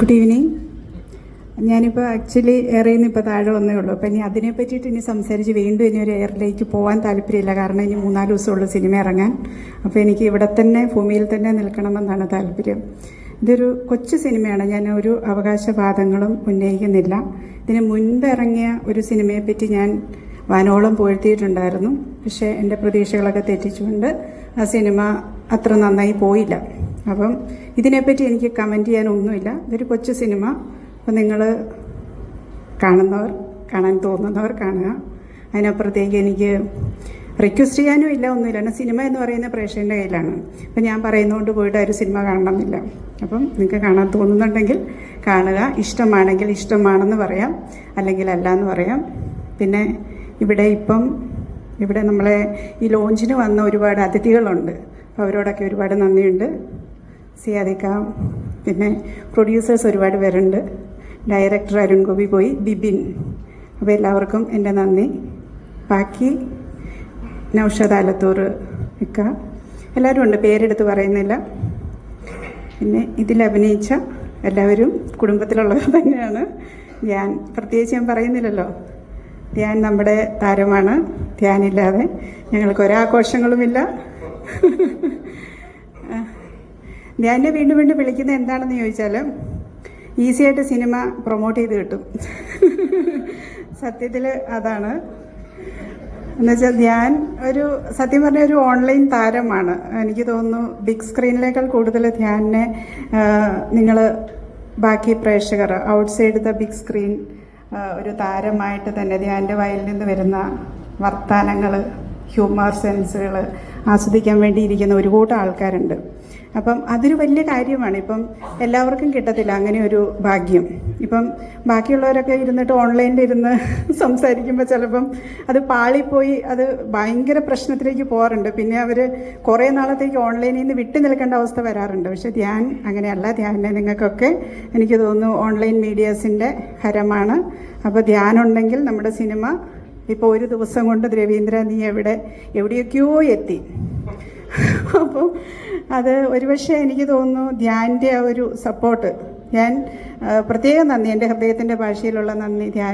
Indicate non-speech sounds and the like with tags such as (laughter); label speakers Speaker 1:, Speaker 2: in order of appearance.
Speaker 1: Good evening ഞാനിപ്പോൾ actually എയറിൽ നിന്ന് ഇപ്പോൾ താഴെ വന്നേ ഉള്ളൂ. അപ്പം ഇനി അതിനെ പറ്റിയിട്ട് ഇനി സംസാരിച്ച് വീണ്ടും ഇനി ഒരു എയറിലേക്ക് പോകാൻ താല്പര്യമില്ല. കാരണം ഇനി മൂന്നാൽ ദിവസമുള്ള സിനിമ ഇറങ്ങാൻ. അപ്പോൾ എനിക്ക് ഇവിടെ തന്നെ ഭൂമിയിൽ തന്നെ നിൽക്കണമെന്നാണ് താല്പര്യം. ഇതൊരു കൊച്ചു സിനിമയാണ് ഞാൻ ഒരു അവകാശവാദങ്ങളും ഉന്നയിക്കുന്നില്ല. ഇതിന് മുൻപ് ഇറങ്ങിയ ഒരു സിനിമയെപ്പറ്റി ഞാൻ വാനോളം പുകഴ്ത്തിയിട്ടുണ്ടായിരുന്നു. പക്ഷേ എന്റെ പ്രതീക്ഷകളൊക്കെ തെറ്റിച്ചുകൊണ്ട് ആ സിനിമ അത്ര നന്നായി പോയില്ല. അപ്പം ഇതിനെപ്പറ്റി എനിക്ക് കമന്റ് ചെയ്യാനൊന്നുമില്ല. ഇതൊരു കൊച്ചു സിനിമ. അപ്പം നിങ്ങൾ കാണുന്നവർ കാണാൻ തോന്നുന്നവർ കാണുക. അതിനപ്പുറത്തേക്ക് എനിക്ക് റിക്വസ്റ്റ് ചെയ്യാനും ഇല്ല ഒന്നുമില്ല. കാരണം സിനിമ എന്ന് പറയുന്ന പ്രേക്ഷകന്റെ കയ്യിലാണ്. അപ്പം ഞാൻ പറയുന്നതുകൊണ്ട് പോയിട്ട് ഒരു സിനിമ കാണണമെന്നില്ല. അപ്പം നിങ്ങൾക്ക് കാണാൻ തോന്നുന്നുണ്ടെങ്കിൽ കാണുക. ഇഷ്ടമാണെങ്കിൽ ഇഷ്ടമാണെന്ന് പറയാം. അല്ലെങ്കിൽ അല്ല എന്ന് പറയാം. പിന്നെ ഇവിടെ ഇപ്പം ഇവിടെ നമ്മളെ ഈ ലോഞ്ചിന് വന്ന ഒരുപാട് അതിഥികളുണ്ട്. അപ്പോൾ അവരോടൊക്കെ ഒരുപാട് നന്ദിയുണ്ട്. സിയാദിക്ക പിന്നെ പ്രൊഡ്യൂസേഴ്സ് ഒരുപാട് പേരുണ്ട്. ഡയറക്ടർ അരുൺ ഗോപി പോയി ബിബിൻ. അപ്പോൾ എല്ലാവർക്കും എന്റെ നന്ദി. ബാക്കി നൗഷദ് ആലത്തൂർ ഇക്ക എല്ലാവരും ഉണ്ട് പേരെടുത്ത് പറയുന്നില്ല. പിന്നെ ഇതിൽ അഭിനയിച്ച എല്ലാവരും കുടുംബത്തിലുള്ളവർ തന്നെയാണ്. ഞാൻ പ്രത്യേകിച്ച് ഞാൻ പറയുന്നില്ലല്ലോ. ഞാൻ നമ്മുടെ താരമാണ്. ധ്യാനില്ലാതെ ഞങ്ങൾക്ക് ഒരാഘോഷങ്ങളുമില്ല. ധ്യാനെ വീണ്ടും വീണ്ടും വിളിക്കുന്നത് എന്താണെന്ന് ചോദിച്ചാൽ ഈസി ആയിട്ട് സിനിമ പ്രൊമോട്ട് ചെയ്ത് കിട്ടും. സത്യത്തിൽ അതാണ്. എന്നുവെച്ചാൽ ധ്യാൻ ഒരു സത്യം പറഞ്ഞ ഒരു ഓൺലൈൻ താരമാണ്. എനിക്ക് തോന്നുന്നു ബിഗ് സ്ക്രീനിനേക്കാൾ കൂടുതൽ ധ്യാനെ നിങ്ങൾ ബാക്കി പ്രേക്ഷകർ ഔട്ട്സൈഡ് ദ ബിഗ് സ്ക്രീൻ ഒരു താരമായിട്ട് തന്നെ ധ്യാന്റെ വയലിൽ നിന്ന് വരുന്ന വർത്തമാനങ്ങൾ ഹ്യൂമർ സെൻസുകൾ ആസ്വദിക്കാൻ വേണ്ടിയിരിക്കുന്ന ഒരു കൂട്ടം ആൾക്കാരുണ്ട്. അപ്പം അതൊരു വലിയ കാര്യമാണ്. ഇപ്പം എല്ലാവർക്കും കിട്ടത്തില്ല അങ്ങനെ ഒരു ഭാഗ്യം. ഇപ്പം ബാക്കിയുള്ളവരൊക്കെ ഇരുന്നിട്ട് ഓൺലൈനിൽ ഇരുന്ന് (laughs) സംസാരിക്കുമ്പോൾ ചിലപ്പം അത് പാളിപ്പോയി അത് ഭയങ്കര പ്രശ്നത്തിലേക്ക് പോകാറുണ്ട്. പിന്നെ അവർ കുറേ നാളത്തേക്ക് ഓൺലൈനിൽ നിന്ന് വിട്ടു നിൽക്കേണ്ട അവസ്ഥ വരാറുണ്ട്. പക്ഷെ ധ്യാൻ അങ്ങനെയല്ല. ധ്യാനെ നിങ്ങൾക്കൊക്കെ എനിക്ക് തോന്നുന്നു ഓൺലൈൻ മീഡിയാസിന്റെ ഹരമാണ്. അപ്പോൾ ധ്യാനുണ്ടെങ്കിൽ നമ്മുടെ സിനിമ ഇപ്പോൾ ഒരു ദിവസം കൊണ്ട് രവീന്ദ്ര നീ എവിടെ? എവിടെയൊക്കെയോ എത്തി. അപ്പോൾ അത് ഒരുപക്ഷെ എനിക്ക് തോന്നുന്നു ധ്യാന്റെ ആ ഒരു സപ്പോർട്ട് ഞാൻ പ്രത്യേകം നന്ദി. എന്റെ ഹൃദയത്തിന്റെ ഭാഷയിലുള്ള നന്ദി. ധ്യാൻ